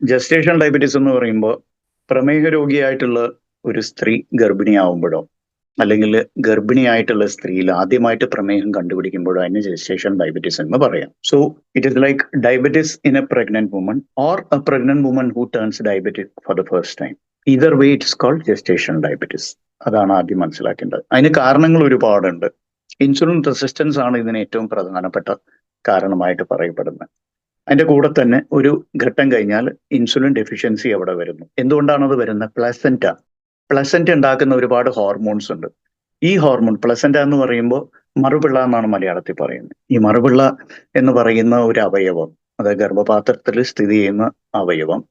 Gestation diabetes എന്ന് പറയുമ്പോൾ പ്രമേഹ രോഗിയായിട്ടുള്ള ഒരു സ്ത്രീ ഗർഭിണിയാവുമ്പോഴോ അല്ലെങ്കിൽ ഗർഭിണിയായിട്ടുള്ള സ്ത്രീയിൽ ആദ്യമായിട്ട് പ്രമേഹം കണ്ടുപിടിക്കുമ്പോഴോ അതിന് ജസ്റ്റേഷൻ ഡയബറ്റീസ് എന്ന് പറയാം. So it is like diabetes in a pregnant woman or a pregnant woman who turns diabetic for the first time either way it's called gestation diabetes അതാണ് ആദ്യം മനസ്സിലാക്കേണ്ടത്. അതിന് കാരണങ്ങൾ ഒരുപാടുണ്ട്. ഇൻസുലിൻ റെസിസ്റ്റൻസ് ആണ് ഇതിന് ഏറ്റവും പ്രധാനപ്പെട്ട കാരണമായിട്ട് പറയപ്പെടുന്നത്. അതിന്റെ കൂടെ തന്നെ ഒരു ഘട്ടം കഴിഞ്ഞാൽ ഇൻസുലിൻ ഡെഫിഷ്യൻസി അവിടെ വരുന്നു. എന്തുകൊണ്ടാണ് അത് വരുന്നത്? പ്ലസന്റ പ്ലസന്റ് ഉണ്ടാക്കുന്ന ഒരുപാട് ഹോർമോൺസ് ഉണ്ട്. ഈ ഹോർമോൺ പ്ലസന്റ എന്ന് പറയുമ്പോൾ മറുപിള്ള എന്നാണ് മലയാളത്തിൽ പറയുന്നത്. ഈ മറുപിള്ള എന്ന് പറയുന്ന ഒരു അവയവം അതായത് ഗർഭപാത്രത്തിൽ സ്ഥിതി ചെയ്യുന്ന അവയവം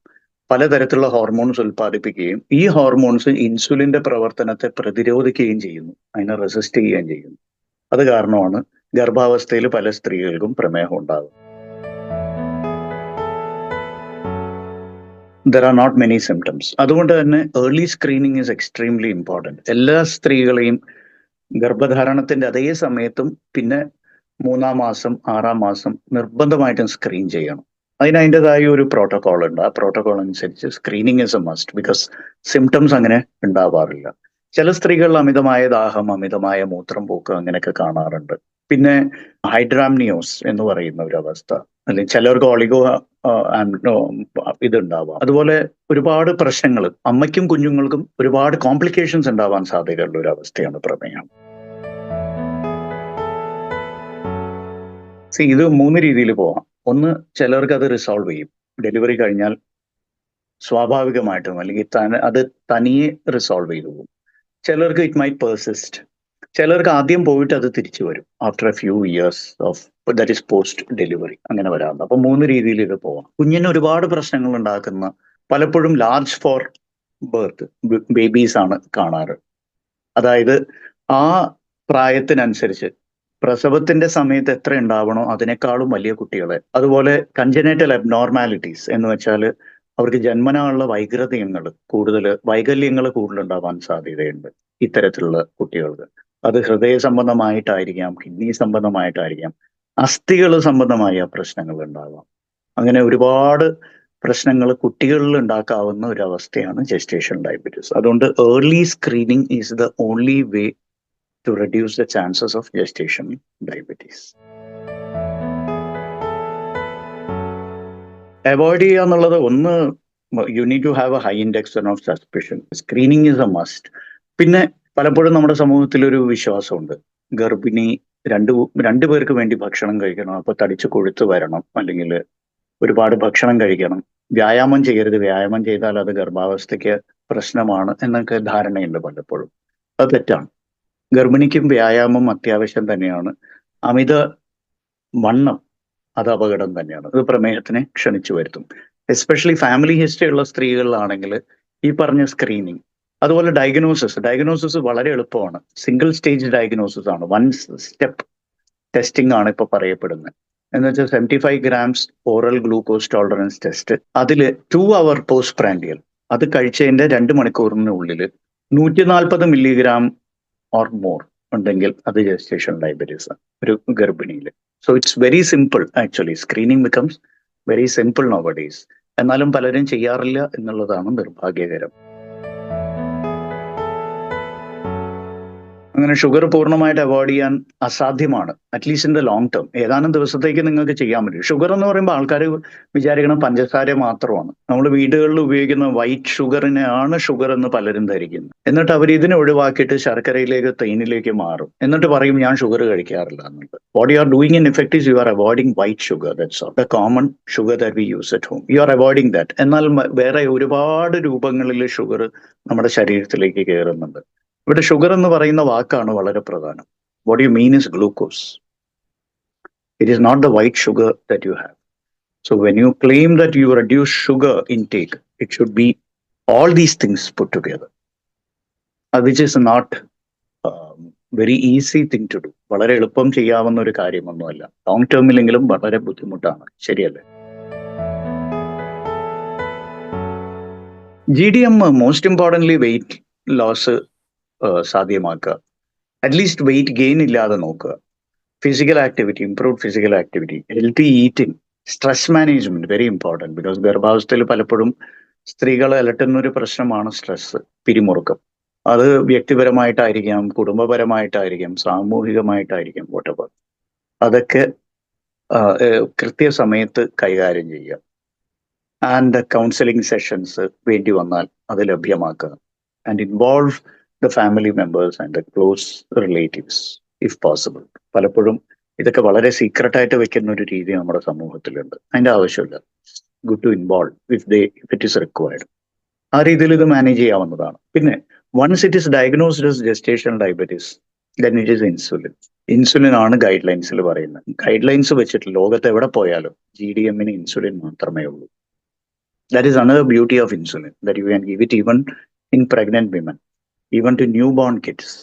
പലതരത്തിലുള്ള ഹോർമോൺസ് ഉൽപ്പാദിപ്പിക്കുകയും ഈ ഹോർമോൺസ് ഇൻസുലിന്റെ പ്രവർത്തനത്തെ പ്രതിരോധിക്കുകയും ചെയ്യുന്നു. അതിനെ റെസിസ്റ്റ് ചെയ്യുകയും ചെയ്യുന്നു. അത് കാരണമാണ് ഗർഭാവസ്ഥയിൽ പല സ്ത്രീകൾക്കും പ്രമേഹം ഉണ്ടാകും there are not many symptoms അതുകൊണ്ട് തന്നെ early screening is extremely important എല്ലാ സ്ത്രീകളെയും ഗർഭധാരണത്തിന്റെ അതേ സമയത്തും പിന്നെ മൂന്നാം മാസം ആറാം മാസം നിർബന്ധമായിട്ടും സ്ക്രീൻ ചെയ്യണം. അതിന് അതിന്റെതായ ഒരു പ്രോട്ടോകോൾ ഉണ്ട്. ആ പ്രോട്ടോകോൾ അനുസരിച്ച് screening is a must because symptoms അങ്ങനെ ഉണ്ടാവാറില്ല. ചില സ്ത്രീകളിൽ അമിതമായ ദാഹം അമിതമായ മൂത്രം പോക്ക് അങ്ങനെയൊക്കെ കാണാറുണ്ട്. പിന്നെ ഹൈഡ്രാംനിയോസ് എന്ന് പറയുന്ന ഒരു അവസ്ഥ. അല്ലെങ്കിൽ ചിലർക്ക് ഒളിഗോ ഇതുണ്ടാവാം. അതുപോലെ ഒരുപാട് പ്രശ്നങ്ങൾ അമ്മയ്ക്കും കുഞ്ഞുങ്ങൾക്കും ഒരുപാട് കോംപ്ലിക്കേഷൻസ് ഉണ്ടാവാൻ സാധ്യതയുള്ള ഒരു അവസ്ഥയാണ് പ്രമേഹം. ഇത് മൂന്ന് രീതിയിൽ പോവാം. ഒന്ന് ചിലർക്ക് അത് റിസോൾവ് ചെയ്യും. ഡെലിവറി കഴിഞ്ഞാൽ സ്വാഭാവികമായിട്ടും അല്ലെങ്കിൽ അത് തനിയെ റിസോൾവ് ചെയ്തു പോകും. ചിലർക്ക് ഇറ്റ് മൈറ്റ് പേഴ്സിസ്റ്റ് ചിലർക്ക് ആദ്യം പോയിട്ട് അത് തിരിച്ചു വരും. After a few years of that is post delivery അങ്ങനെ വരാറുണ്ട്. അപ്പൊ മൂന്ന് രീതിയിൽ ഇത് പോവാം കുഞ്ഞിന് ഒരുപാട് പ്രശ്നങ്ങൾ ഉണ്ടാക്കുന്ന പലപ്പോഴും ലാർജ് ഫോർ ബർത്ത് ബേബീസ് ആണ് കാണാറ്. അതായത് ആ പ്രായത്തിനനുസരിച്ച് പ്രസവത്തിന്റെ സമയത്ത് എത്ര ഉണ്ടാവണോ അതിനേക്കാളും വലിയ കുട്ടികളെ. അതുപോലെ കഞ്ചനേറ്റൽ അബ്നോർമാലിറ്റീസ് എന്ന് വെച്ചാൽ അവർക്ക് ജന്മനാളുള്ള വൈകൃതയങ്ങൾ കൂടുതൽ വൈകല്യങ്ങൾ കൂടുതലുണ്ടാവാൻ സാധ്യതയുണ്ട് ഇത്തരത്തിലുള്ള കുട്ടികൾക്ക്. അത് ഹൃദയ സംബന്ധമായിട്ടായിരിക്കാം കിഡ്നി സംബന്ധമായിട്ടായിരിക്കാം അസ്ഥികൾ സംബന്ധമായ പ്രശ്നങ്ങൾ ഉണ്ടാകാം അങ്ങനെ ഒരുപാട് പ്രശ്നങ്ങൾ കുട്ടികളിൽ ഉണ്ടാക്കാവുന്ന ഒരു അവസ്ഥയാണ് ജസ്റ്റേഷൻ ഡയബറ്റീസ് അതുകൊണ്ട് early screening is the only way to reduce the chances of gestation diabetes avoid ചെയ്യുക എന്നുള്ളത് ഒന്ന് you need to have a high index of suspicion screening is a must പിന്നെ പലപ്പോഴും നമ്മുടെ സമൂഹത്തിൽ ഒരു വിശ്വാസമുണ്ട്. ഗർഭിണി രണ്ട് രണ്ടു പേർക്ക് വേണ്ടി ഭക്ഷണം കഴിക്കണം അപ്പൊ തടിച്ചു കൊഴുത്ത് വരണം അല്ലെങ്കിൽ ഒരുപാട് ഭക്ഷണം കഴിക്കണം. വ്യായാമം ചെയ്യരുത്. വ്യായാമം ചെയ്താൽ അത് ഗർഭാവസ്ഥയ്ക്ക് പ്രശ്നമാണ് എന്നൊക്കെ ധാരണയുണ്ട് പലപ്പോഴും. അത് തെറ്റാണ്. ഗർഭിണിക്കും വ്യായാമം അത്യാവശ്യം തന്നെയാണ്. അമിത വണ്ണം അത് അപകടം തന്നെയാണ്. അത് പ്രമേഹത്തിനെ ക്ഷണിച്ചു വരുത്തും. എസ്പെഷ്യലി ഫാമിലി ഹിസ്റ്ററി ഉള്ള സ്ത്രീകളിലാണെങ്കിൽ ഈ പറഞ്ഞ സ്ക്രീനിങ് അതുപോലെ ഡയഗ്നോസിസ് ഡയഗ്നോസിസ് വളരെ എളുപ്പമാണ്. സിംഗിൾ സ്റ്റേജ് ഡയഗ്നോസിസ് ആണ്. വൺ സ്റ്റെപ്പ് ടെസ്റ്റിംഗ് ആണ് ഇപ്പൊ പറയപ്പെടുന്നത്. എന്ന് വെച്ചാൽ seventy five grams oral glucose tolerance test അതിൽ ടു അവർ പോസ്റ്റ് പ്രാൻഡിയൽ അത് കഴിച്ചതിന്റെ രണ്ട് മണിക്കൂറിനുള്ളിൽ നൂറ്റി നാൽപ്പത് മില്ലിഗ്രാം ഓർ മോർ ഉണ്ടെങ്കിൽ അത് ജസ്റ്റേഷൻ ഡയബറ്റീസ് ഒരു ഗർഭിണിയിൽ so it's very simple actually screening becomes very simple no buddies എന്നാലും പലരും ചെയ്യാറില്ല എന്നുള്ളതാണ് നിർഭാഗ്യകരം. അങ്ങനെ ഷുഗർ പൂർണമായിട്ട് അവോയ്ഡ് ചെയ്യാൻ അസാധ്യമാണ്. At least in the long term ഏതാനും ദിവസത്തേക്ക് നിങ്ങൾക്ക് ചെയ്യാൻ പറ്റും. ഷുഗർ എന്ന് പറയുമ്പോൾ ആൾക്കാർ വിചാരിക്കണം പഞ്ചസാര മാത്രമാണ്. നമ്മൾ വീടുകളിൽ ഉപയോഗിക്കുന്ന വൈറ്റ് ഷുഗറിനെയാണ് ഷുഗർ എന്ന് പലരും ധരിക്കുന്നത്. എന്നിട്ട് അവർ ഇതിനെ ഒഴിവാക്കിയിട്ട് ശർക്കരയിലേക്ക് തേനിലേക്ക് മാറും. എന്നിട്ട് പറയും ഞാൻ ഷുഗർ കഴിക്കാറില്ല എന്നുള്ളത്. What you are doing in effect is you are avoiding white sugar that's all the common sugar that we use at home you are avoiding that എന്നാൽ വേറെ ഒരുപാട് രൂപങ്ങളിൽ ഷുഗർ നമ്മുടെ ശരീരത്തിലേക്ക് കയറുന്നുണ്ട്. ഇവിടെ ഷുഗർ എന്ന് പറയുന്ന വാക്കാണ് വളരെ പ്രധാനം. What you mean is glucose it is not the white sugar do have so when you claim that you reduce sugar intake it should be all these things put together which is not very easy thing to do വളരെ എളുപ്പം ചെയ്യാവുന്ന ഒരു കാര്യമൊന്നുമല്ല. Long ടേമിലെങ്കിലും വളരെ ബുദ്ധിമുട്ടാണ്. ശരിയല്ലേ? G D M most importantly weight loss സാധ്യമാക്കുക. At least weight gain ഇല്ലാതെ നോക്കുക. Physical activity improve physical activity healthy eating stress management very important because ഗർഭാവസ്ഥയിൽ പലപ്പോഴും സ്ത്രീകൾ അലട്ടുന്ന ഒരു പ്രശ്നമാണ് സ്ട്രെസ് പിരിമുറുക്കം. അത് വ്യക്തിപരമായിട്ടായിരിക്കാം കുടുംബപരമായിട്ടായിരിക്കാം സാമൂഹികമായിട്ടായിരിക്കാം വോട്ടവർ അതൊക്കെ കൃത്യസമയത്ത് കൈകാര്യം ചെയ്യുക. ആൻഡ് കൗൺസിലിംഗ് സെഷൻസ് വേണ്ടി വന്നാൽ അത് ലഭ്യമാക്കുക. And involve the family members and the close relatives if possible പലപ്പോഴും ഇതൊക്കെ വളരെ സീക്രട്ട് ആയിട്ട് വെക്കുന്ന ഒരു രീതി നമ്മുടെ സമൂഹത്തിലുണ്ട്. അതിന്റെ ആവശ്യമില്ല. Good to involve if they if it is required ആ രീതിയിൽ ഇത് മാനേജ് ചെയ്യാവുന്നതാണ്. പിന്നെ once it is diagnosed is gestation diabetes then it is insulin insulin ആണ് ഗൈഡ് ലൈൻസിൽ പറയുന്നത്. ഗൈഡ് ലൈൻസ് വെച്ചിട്ട് ലോകത്ത് എവിടെ പോയാലും ജി ഡി എമ്മിന് ഇൻസുലിൻ മാത്രമേ ഉള്ളൂ. That is another beauty of insulin that you can give it even in pregnant women even to newborn kids